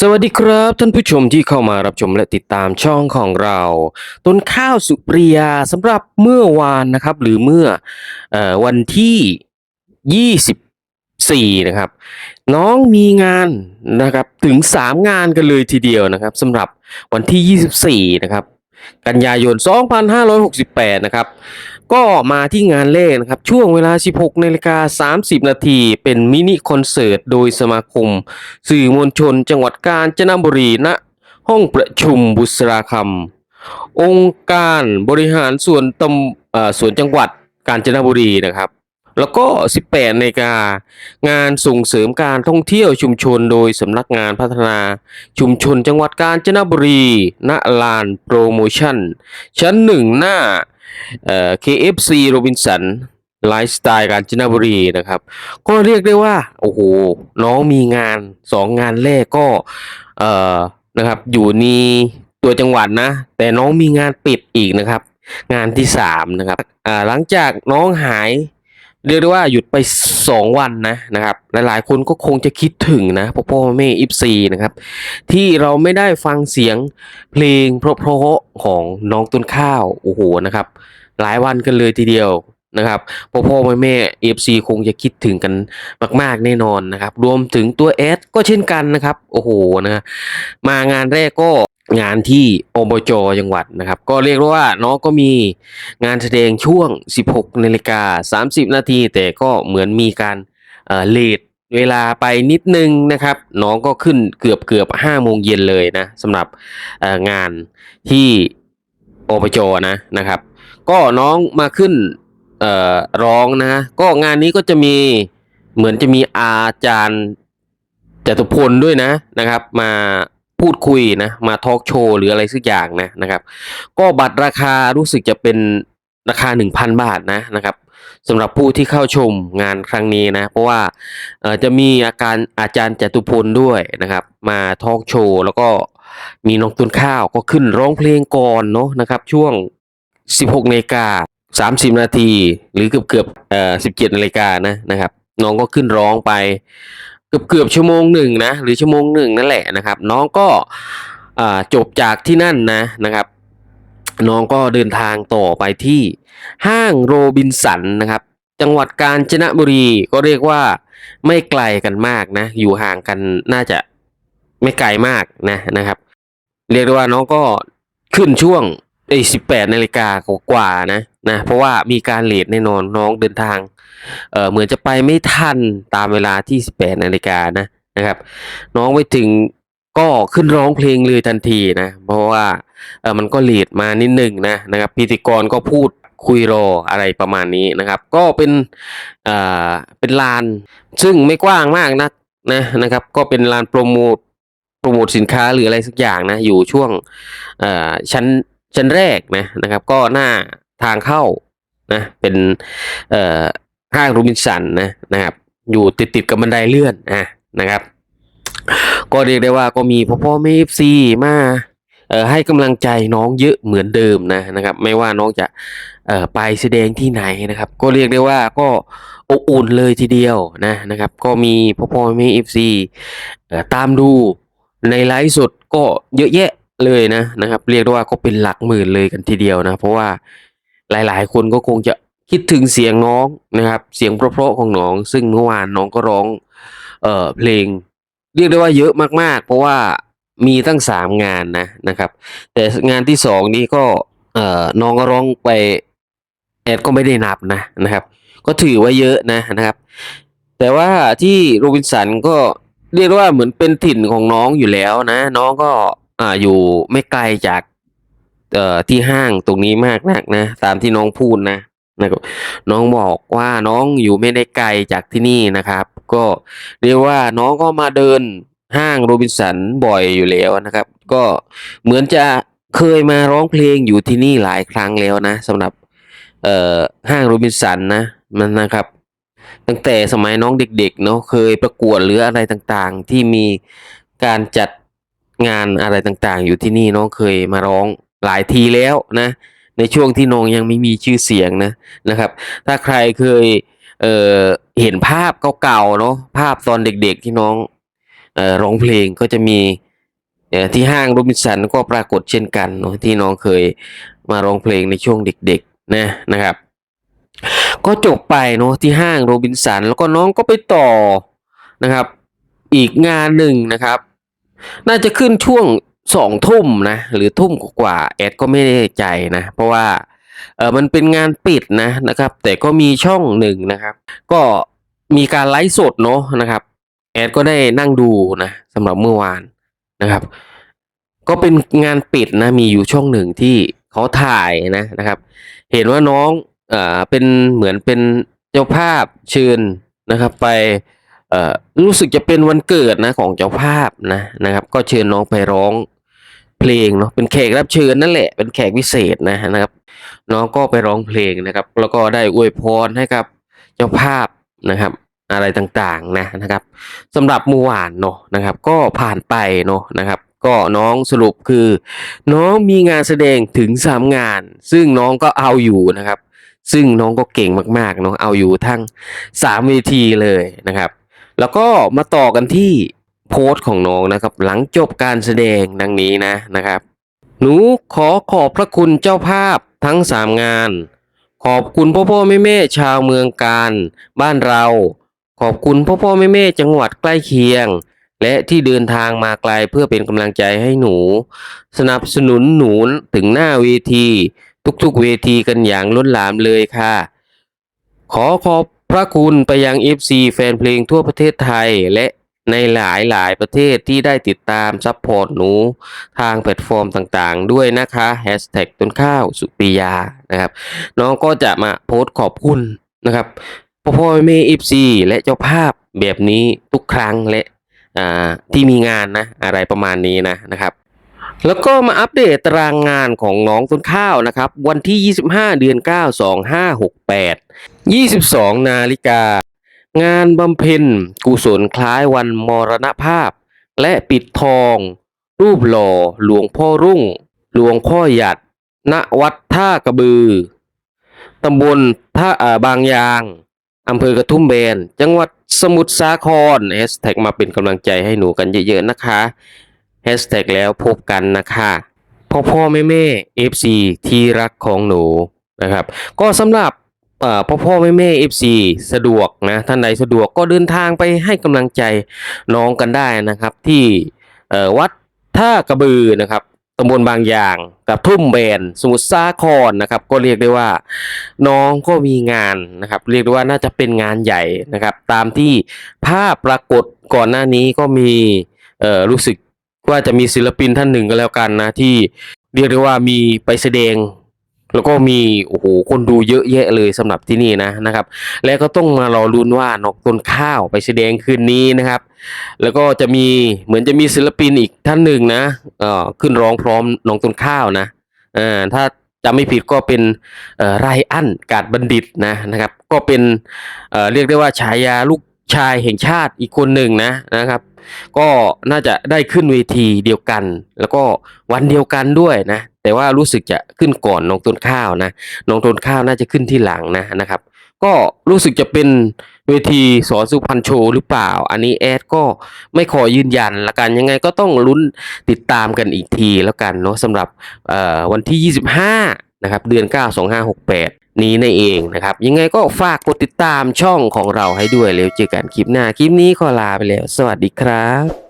สวัสดีครับท่านผู้ชมที่เข้ามารับชมและติดตามช่องของเรา ต้นข้าวสุปริยาสำหรับเมื่อวานนะครับ หรือเมื่อเออวันที่ 24 นะครับ น้องมีงานนะครับถึง 3 งานกันเลยทีเดียวนะครับสำหรับวันที่ 24 นะครับ กันยายน 2568 นะครับ ก็มาที่งานแรกนะครับ ช่วงเวลา 16นาฬิกา30 นาทีเป็นมินิคอนเสิร์ตโดยสมาคม สื่อมวลชนจังหวัดกาญจนบุรีณะห้องประชุมบุษราคำองค์การบริหารส่วนตำเอ่อส่วนจังหวัดกาญจนบุรีนะครับ แล้วก็ 18นาฬิกางานส่งเสริมการท่องเที่ยวชุมชนโดยสำนักงานพัฒนาชุมชนจังหวัดกาญจนบุรี ณลานโปรโมชั่น ชั้นหนึ่งหน้า เอ่อ KFC โรบินสันไลฟ์สไตล์การจนบุรีนะครับ ก็เรียกได้ว่า โอ้โห น้องมีงานสองงานแรกก็ เอ่อนะครับ อยู่ในตัวจังหวัดนะ แต่น้องมีงานปิดอีกนะครับ งานที่สามนะครับอ่าหลังจากน้องหาย เรียกได้ว่าหยุดไปสองวันนะนะครับ หลายๆ คนก็คงจะคิดถึงนะพ่อพ่อแม่อิฟซีนะครับ ที่เราไม่ได้ฟังเสียงเพลงเพราะๆของน้องต้นข้าวโอ้โหนะครับ หลายวันกันเลยทีเดียวนะครับพ่อพ่อแม่แม่เอฟซีคงจะคิดถึงกันมาก ๆ แน่นอนนะครับ รวมถึงตัวเอสก็เช่นกันนะครับ โอ้โหนะมางานแรกก็ งานที่อบจจังหวัดนะครับ ก็เรียกว่าน้องก็มีงานแสดงช่วง 16นาฬิกา30 นาที แต่ก็เหมือนมีการเลทเวลาไปนิดนึงนะครับ น้องก็ขึ้นเกือบเกือบห้าโมงเย็นเลยนะสำหรับงานที่อบจนะนะครับ ก็น้องมาขึ้นร้องนะก็งานนี้ก็จะมีเหมือนจะมีอาจารย์จตุพลด้วยนะนะครับ มา พูดคุยนะมาทอล์กโชว์หรืออะไรสักอย่างนะนะครับ ก็บัตรราคารู้สึกจะเป็นราคา 1,000 บาทนะนะครับสำหรับผู้ที่เข้าชมงานครั้งนี้นะ เพราะว่าจะมีอาการอาจารย์จตุพลด้วยนะครับ มาทอล์กโชว์แล้วก็มีน้องตุนข้าวก็ขึ้นร้องเพลงก่อนเนาะนะครับ ช่วง 16นาฬิกา30 นาที หรือเกือบเกือบเอ่อ17นาฬิกานะนะครับ น้องก็ขึ้นร้องไป เกือบเกือบชั่วโมงหนึ่งนะหรือชั่วโมงหนึ่งนั่นแหละนะครับ น้องก็จบจากที่นั่นนะนะครับ น้องก็เดินทางต่อไปที่ห้างโรบินสันนะครับ จังหวัดกาญจนบุรีก็เรียกว่าไม่ไกลกันมากนะ อยู่ห่างกันน่าจะไม่ไกลมากนะนะครับ เรียกได้ว่าน้องก็ขึ้นช่วงไอ้สิบแปดนาฬิกากว่านะ นะเพราะว่ามีการเลทแน่นอนน้องเดินทางเออเหมือนจะไปไม่ทันตามเวลาที่สิบแปดนาฬิกานะนะครับ น้องไปถึงก็ขึ้นร้องเพลงเลยทันทีนะเพราะว่าเออมันก็เลทมานิดหนึ่งนะนะครับพิธีกรก็พูดคุยรออะไรประมาณนี้นะครับ ก็เป็นเอ่อเป็นลาน ซึ่งไม่กว้างมากนักนะนะครับ ก็เป็นลานโปรโมทโปรโมทสินค้าหรืออะไรสักอย่างนะอยู่ช่วงเอ่อชั้นชั้นแรกนะนะครับ ก็หน้า ทางเข้านะเป็นเอ่อห้างโรบินสันนะนะครับ อยู่ติดติดๆกับบันไดเลื่อนอะนะครับ ก็เรียกได้ว่าก็มีพ่อพ่อแม่เอฟซีมาเอ่อให้กำลังใจน้องเยอะเหมือนเดิมนะนะครับ ไม่ว่าน้องจะเอ่อไปแสดงที่ไหนนะครับ ก็เรียกได้ว่าก็อบอุ่นเลยทีเดียวนะนะครับ ก็มีพ่อพ่อแม่เอฟซีเอ่อตามดูในไลฟ์สดก็เยอะแยะเลยนะนะครับ เรียกได้ว่าก็เป็นหลักหมื่นเลยกันทีเดียวนะ เพราะว่า หลายๆ คนก็คงจะคิดถึงเสียงน้องนะครับ เสียงเพราะๆของน้อง ซึ่งเมื่อวานน้องก็ร้องเอ่อเพลง เรียกได้ว่าเยอะมาก ๆ เพราะว่ามีตั้งสามงานนะนะครับ แต่งานที่สองนี้ก็เอ่อน้องก็ร้องไปแอดก็ไม่ได้นับนะนะครับ ก็ถือว่าเยอะนะนะครับ แต่ว่าที่โรบินสันก็เรียกว่าเหมือนเป็นถิ่นของน้องอยู่แล้วนะ น้องก็อ่าอยู่ไม่ไกลจาก เอ่อที่ห้างตรงนี้มากนักนะ ตามที่น้องพูดนะนะครับน้องบอกว่าน้องอยู่ไม่ได้ไกลจากที่นี่นะครับ ก็เรียกว่าน้องก็มาเดินห้างโรบินสันบ่อยอยู่แล้วนะครับ ก็เหมือนจะเคยมาร้องเพลงอยู่ที่นี่หลายครั้งแล้วนะสำหรับเอ่อห้างโรบินสันนะมันนะครับ ตั้งแต่สมัยน้องเด็กๆเนาะเคยประกวดหรืออะไรต่างๆ ที่มีการจัดงานอะไรต่างๆ อยู่ที่นี่น้องเคยมาร้อง หลายทีแล้วนะในช่วงที่น้องยังไม่มีชื่อเสียงนะนะครับ ถ้าใครเคยเเห็นภาพเก่าๆเนาะภาพตอนเด็กๆที่น้องร้องเพลงก็จะมีที่ห้างโรบินสันก็ปรากฏเช่นกันเนาะที่น้องเคยมาร้องเพลงในช่วงเด็กๆนะนะครับ ก็จบไปเนาะที่ห้างโรบินสันแล้วก็น้องก็ไปต่อนะครับ อีกงานหนึ่งนะครับ น่าจะขึ้นช่วง สองทุ่มนะหรือทุ่มกว่าแอดก็ไม่แน่ใจนะ เพราะว่าเออมันเป็นงานปิดนะนะครับ แต่ก็มีช่องหนึ่งนะครับ ก็มีการไลฟ์สดเนาะนะครับแอดก็ได้นั่งดูนะสำหรับเมื่อวานนะครับ ก็เป็นงานปิดนะมีอยู่ช่องหนึ่งที่เขาถ่ายนะนะครับ เห็นว่าน้องเอ่อเป็นเหมือนเป็นเจ้าภาพเชิญนะครับ ไปเอ่อรู้สึกจะเป็นวันเกิดนะของเจ้าภาพนะนะครับ ก็เชิญน้องไปร้อง เพลงเนาะเป็นแขกรับเชิญนั่นแหละเป็นแขกพิเศษนะนะครับ น้องก็ไปร้องเพลงนะครับ แล้วก็ได้อวยพรให้กับเจ้าภาพนะครับ อะไรต่างๆนะนะครับสำหรับเมื่อวานเนาะนะครับ ก็ผ่านไปเนาะนะครับ ก็น้องสรุปคือ น้องมีงานแสดงถึงสามงาน ซึ่งน้องก็เอาอยู่นะครับ ซึ่งน้องก็เก่งมากๆเนาะเอาอยู่ทั้งสามเวทีเลยนะครับ แล้วก็มาต่อกันที่ พสต์ของน้องนะครับ หลังจบการแสดงดังนี้นะนะครับ หนูขอขอบพระคุณเจ้าภาพทั้งสามงาน ขอบคุณพ่อพ่อแม่แม่ชาวเมืองการ บ้านเรา ขอบคุณพ่อพ่อแม่แม่จังหวัดใกล้เคียง และที่เดินทางมาไกลเพื่อเป็นกำลังใจให้หนู สนับสนุนหนูถึงหน้าเวที ทุกๆเวทีกันอย่างล้นหลามเลยค่ะ ขอขอบพระคุณไปยัง FC แฟนเพลงทั่วประเทศไทย และ ในหลายหลายประเทศที่ได้ติดตามซัพพอร์ตหนูทางแพลตฟอร์มต่างๆ ด้วยนะคะแฮชแท็กต้นข้าวสุปริยานะครับ น้องก็จะมาโพสต์ขอบคุณนะครับพ่อพ่อแม่เอฟซีและเจ้าภาพแบบนี้ทุกครั้งและอ่าที่มีงานนะอะไรประมาณนี้นะนะครับแล้วก็มาอัปเดตตารางงานของน้องต้นข้าวนะครับ วันที่ 25 เดือน 9 2568 22 นาฬิกา งานบำเพ็ญกุศลคล้ายวันมรณภาพ และปิดทอง รูปหล่อหลวงพ่อรุ่ง หลวงพ่อหยัด ณวัดท่ากระบือ ตำบลท่าบางยางอำเภอกระทุ่มแบน จังหวัดสมุทรสาครแฮชแท็กมาเป็นกำลังใจให้หนูกันเยอะๆนะคะแฮชแท็กแล้วพบกันนะคะพ่อพ่อแม่แม่เอฟซีที่รักของหนูนะครับ ก็สำหรับ พ่อพ่อแม่แม่เอฟซีสะดวกนะท่านใดสะดวกก็เดินทางไปให้กำลังใจน้องกันได้นะครับ ที่วัดท่ากระบือนะครับตำบลบางอย่างกับทุ่มแบนสมุทรสาครนะครับ ก็เรียกได้ว่าน้องก็มีงานนะครับ เรียกได้ว่าน่าจะเป็นงานใหญ่นะครับ ตามที่ภาพปรากฏก่อนหน้านี้ก็มีเอ่อรู้สึกว่าจะมีศิลปินท่านหนึ่งก็แล้วกันนะที่เรียกได้ว่ามีไปแสดง แล้วก็มีโอ้โหคนดูเยอะแยะเลยสำหรับที่นี่นะนะครับ แล้วก็ต้องมารอลุ้นว่านกต้นข้าวไปแสดงคืนนี้นะครับ แล้วก็จะมีเหมือนจะมีศิลปินอีกท่านหนึ่งนะเอ่อขึ้นร้องพร้อมน้องต้นข้าวนะเอ่าถ้าจำไม่ผิดก็เป็นไรอันกาดบัณฑิตนะนะครับ ก็เป็นเออเรียกได้ว่าฉายาลูกชายแห่งชาติอีกคนหนึ่งนะนะครับ ก็น่าจะได้ขึ้นเวทีเดียวกัน แล้วก็วันเดียวกันด้วยนะ แต่ว่ารู้สึกจะขึ้นก่อนน้องต้นข้าวนะน้องต้นข้าวน่าจะขึ้นที่หลังนะนะครับ ก็รู้สึกจะเป็นเวทีสอนสุพรรณโชว์หรือเปล่า อันนี้แอดก็ไม่ขอยืนยันละกันยังไงก็ต้องลุ้นติดตามกันอีกทีแล้วกันเนาะสำหรับวันที่ 25 นะครับ เดือน 9 2568นี้นั่นเองนะครับ ยังไงก็ฝากกดติดตามช่องของเราให้ด้วยแล้วเจอกันคลิปหน้า คลิปนี้ขอลาไปแล้ว สวัสดีครับ